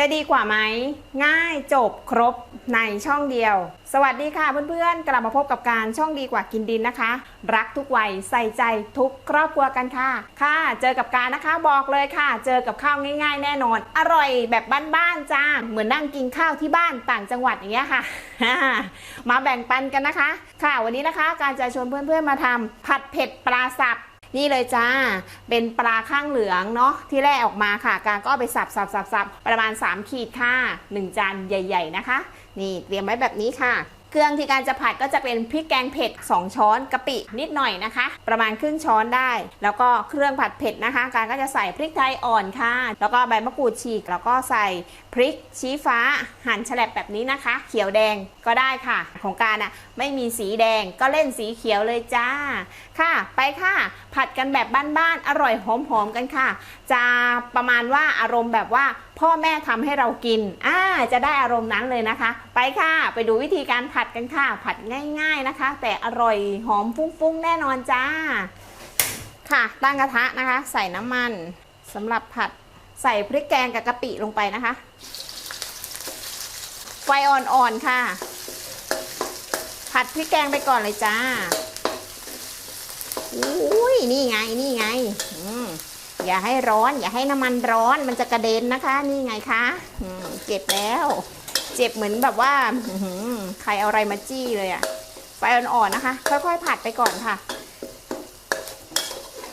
จะดีกว่าไหม ง่ายจบครบในช่องเดียว สวัสดีค่ะเพื่อนๆ กลับมาพบกับการช่องดีกว่ากินดินนะคะ รักทุกวัยใส่ใจทุกครอบครัวกันค่ะ ค่ะ เจอกับการนะคะบอกเลยค่ะ เจอกับข้าวง่าย ๆ แน่นอน อร่อยแบบบ้านๆจ้าเหมือนนั่งกินข้าวที่บ้านต่างจังหวัดอย่างเงี้ยค่ะ มาแบ่งปันกันนะคะ ค่ะวันนี้นะคะ การจะชวนเพื่อนๆมาทำผัดเผ็ดปลาสับ นี่เลยจ้า เป็นปลาข้างเหลืองเนาะที่แร่ออกมาค่ะ การก็ไปสับสับสับสับประมาณ 3 ขีดค่ะ 1 จานใหญ่ ๆ นะคะ นี่เตรียมไว้แบบนี้ค่ะ เครื่องที่การจะผัดก็จะเป็นพริกแกงเผ็ด 2 ช้อนกะปินิดหน่อยนะคะ ประมาณครึ่งช้อนได้ แล้วก็เครื่องผัดเผ็ดนะคะ การก็จะใส่พริกไทยอ่อนค่ะ แล้วก็ใบมะกรูดฉีก แล้วก็ใส่พริกชี้ฟ้าหั่นแฉลบแบบนี้นะคะ เขียวแดงก็ได้ค่ะ ของการอะไม่มีสีแดงก็เล่นสีเขียวเลยจ้า ค่ะ ไปค่ะ ผัดกันแบบบ้านๆอร่อยหอมๆกันค่ะ จะประมาณว่าอารมณ์แบบว่า พ่อแม่ทำให้เรากินอ่าจะได้อารมณ์นั้นเลยนะคะ ไปค่ะไปดูวิธีการผัดกันค่ะ ผัดง่าย ๆนะคะ แต่อร่อยหอมฟุ้งๆ แน่นอนจ้า ค่ะตั้งกระทะนะคะ ใส่น้ำมันสำหรับผัดใส่พริกแกงกับกะปิลงไปนะคะ ไฟอ่อนๆค่ะ ผัดพริกแกงไปก่อนเลยจ้าอุ้ยนี่ไงนี่ไง อย่าให้ร้อน อย่าให้น้ำมันร้อนมันจะกระเด็นนะคะ นี่ไงคะอืเจ็บแล้ว เจ็บเหมือนแบบว่าอืใครเอาอะไรมาจี้เลยอะไฟอ่อนๆนะคะ ค่อยๆผัดไปก่อนค่ะ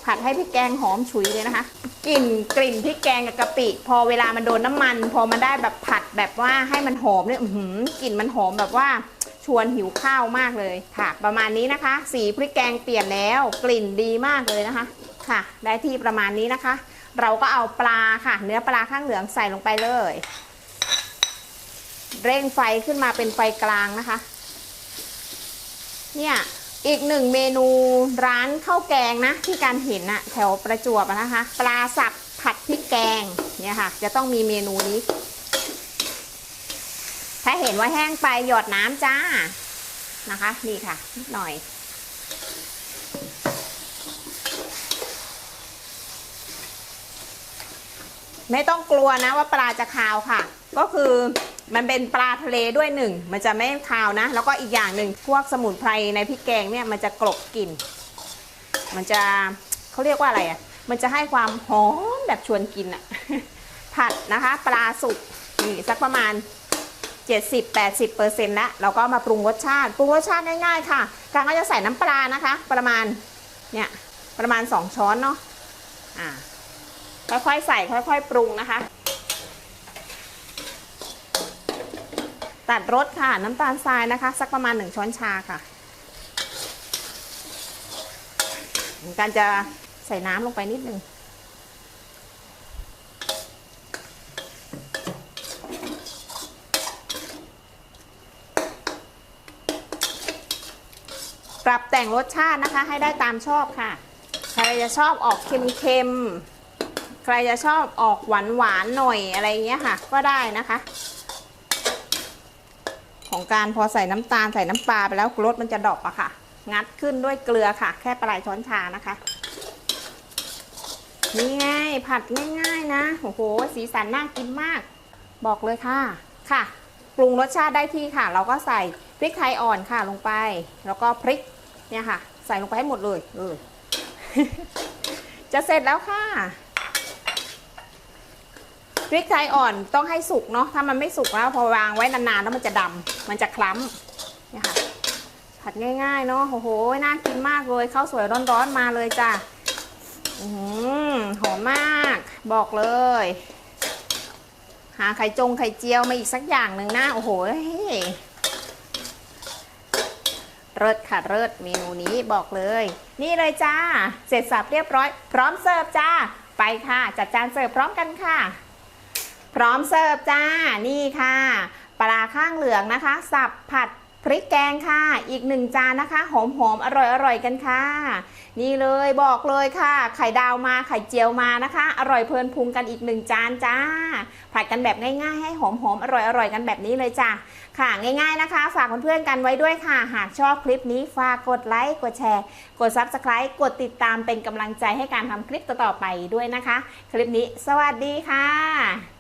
ผัดให้พริกแกงหอมฉุยเลยนะคะกลิ่นกลิ่นพริกแกงกับกะปิ พอเวลามันโดนน้ำมัน พอมันได้แบบผัดแบบว่าให้มันหอมเนี่ยกลิ่นมันหอมแบบว่าชวนหิวข้าวมากเลยค่ะ ประมาณนี้นะคะ สีพริกแกงเปลี่ยนแล้ว กลิ่นดีมากเลยนะคะ ค่ะ ได้ที่ประมาณนี้นะคะ เราก็เอาปลาค่ะ เนื้อปลาข้างเหลืองใส่ลงไปเลย เร่งไฟขึ้นมาเป็นไฟกลางนะคะ เนี่ยอีกหนึ่งเมนูร้านข้าวแกงนะ ที่การเห็นอะแถวประจวบนะคะ ปลาสับผัดพริกแกงเนี่ยค่ะ จะต้องมีเมนูนี้ ถ้าเห็นว่าแห้งไปหยดน้ำจ้านะคะ นี่ค่ะนิดหน่อย ไม่ต้องกลัวนะว่าปลาจะคาวค่ะ ก็คือมันเป็นปลาทะเลด้วยหนึ่งมันจะไม่คาวนะ แล้วก็อีกอย่างหนึ่งพวกสมุนไพรในพริกแกงเนี่ยมันจะกลบกลิ่นมันจะเขาเรียกว่าอะไรอะมันจะให้ความหอมแบบชวนกินอะผัดนะคะ ปลาสุกนี่สักประมาณ 70-80%เปอร์เซ็นต์แล้วเราก็มาปรุงรสชาติ ปรุงรสชาติง่ายๆค่ะการก็จะใส่น้ำปลานะคะ ประมาณเนี่ยประมาณ 2 ช้อนเนาะอ่า ค่อยๆใส่ค่อยๆ ปรุงนะคะ ตัดรสค่ะน้ำตาลทรายนะคะ สักประมาณ 1 ช้อนชาค่ะการจะใส่น้ำลงไปนิดนึงปรับแต่งรสชาตินะคะ ให้ได้ตามชอบค่ะ ใครจะชอบออกเค็มๆ ใครจะชอบออกหวานหวานหน่อยอะไรเงี้ยค่ะ ก็ได้นะคะ ของการพอใส่น้ำตาลใส่น้ำปลาไปแล้วรสมันจะดอปอะค่ะ งัดขึ้นด้วยเกลือค่ะ แค่ปลายช้อนชานะคะนี่ไงผัดง่ายๆนะโอ้โหสีสันน่ากินมาก บอกเลยค่ะค่ะปรุงรสชาติได้ที่ค่ะ เราก็ใส่พริกไทยอ่อนค่ะลงไป แล้วก็พริกเนี่ยค่ะ ใส่ลงไปให้หมดเลยเออจะเสร็จแล้วค่ะ พริกไทยอ่อนต้องให้สุกเนาะถ้ามันไม่สุกแล้วพอวางไว้นานๆแล้วมันจะดำมันจะคล้ำเนี่ยค่ะผัดง่ายๆเนาะโอ้โหน่ากินมากเลยข้าวสวยร้อนๆมาเลยจ้ะอือหือหอมมาก บอกเลย หาไข่จงไข่เจียวมาอีกสักอย่างหนึ่งนะโอ้โหเลิศค่ะเลิศเมนูนี้บอกเลย นี่เลยจ้า เสร็จสับเรียบร้อย พร้อมเสิร์ฟจ้า ไปค่ะ จัดจานเสิร์ฟพร้อมกันค่ะ พร้อมเสิร์ฟจ้า นี่ค่ะ ปลาข้างเหลืองนะคะ สับผัดพริกแกงค่ะ อีกหนึ่งจานนะคะ หอมหอมอร่อยอร่อยกันค่ะ นี่เลยบอกเลยค่ะ ไข่ดาวมาไข่เจียวมานะคะ อร่อยเพลินพุงกันอีกหนึ่งจานจ้า ผัดกันแบบง่าย ๆ ให้หอมหอมอร่อยอร่อยกันแบบนี้เลยจ้าค่ะง่ายๆนะคะ ฝากเพื่อนๆกันไว้ด้วยค่ะ หากชอบคลิปนี้ฝากกดไลค์กดแชร์ กด Subscribe กดติดตามเป็นกำลังใจให้การทำคลิปต่อๆไปด้วยนะคะ คลิปนี้ สวัสดีค่ะ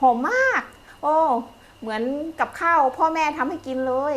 หอมมาก โอ้ เหมือนกับข้าวพ่อแม่ทำให้กินเลย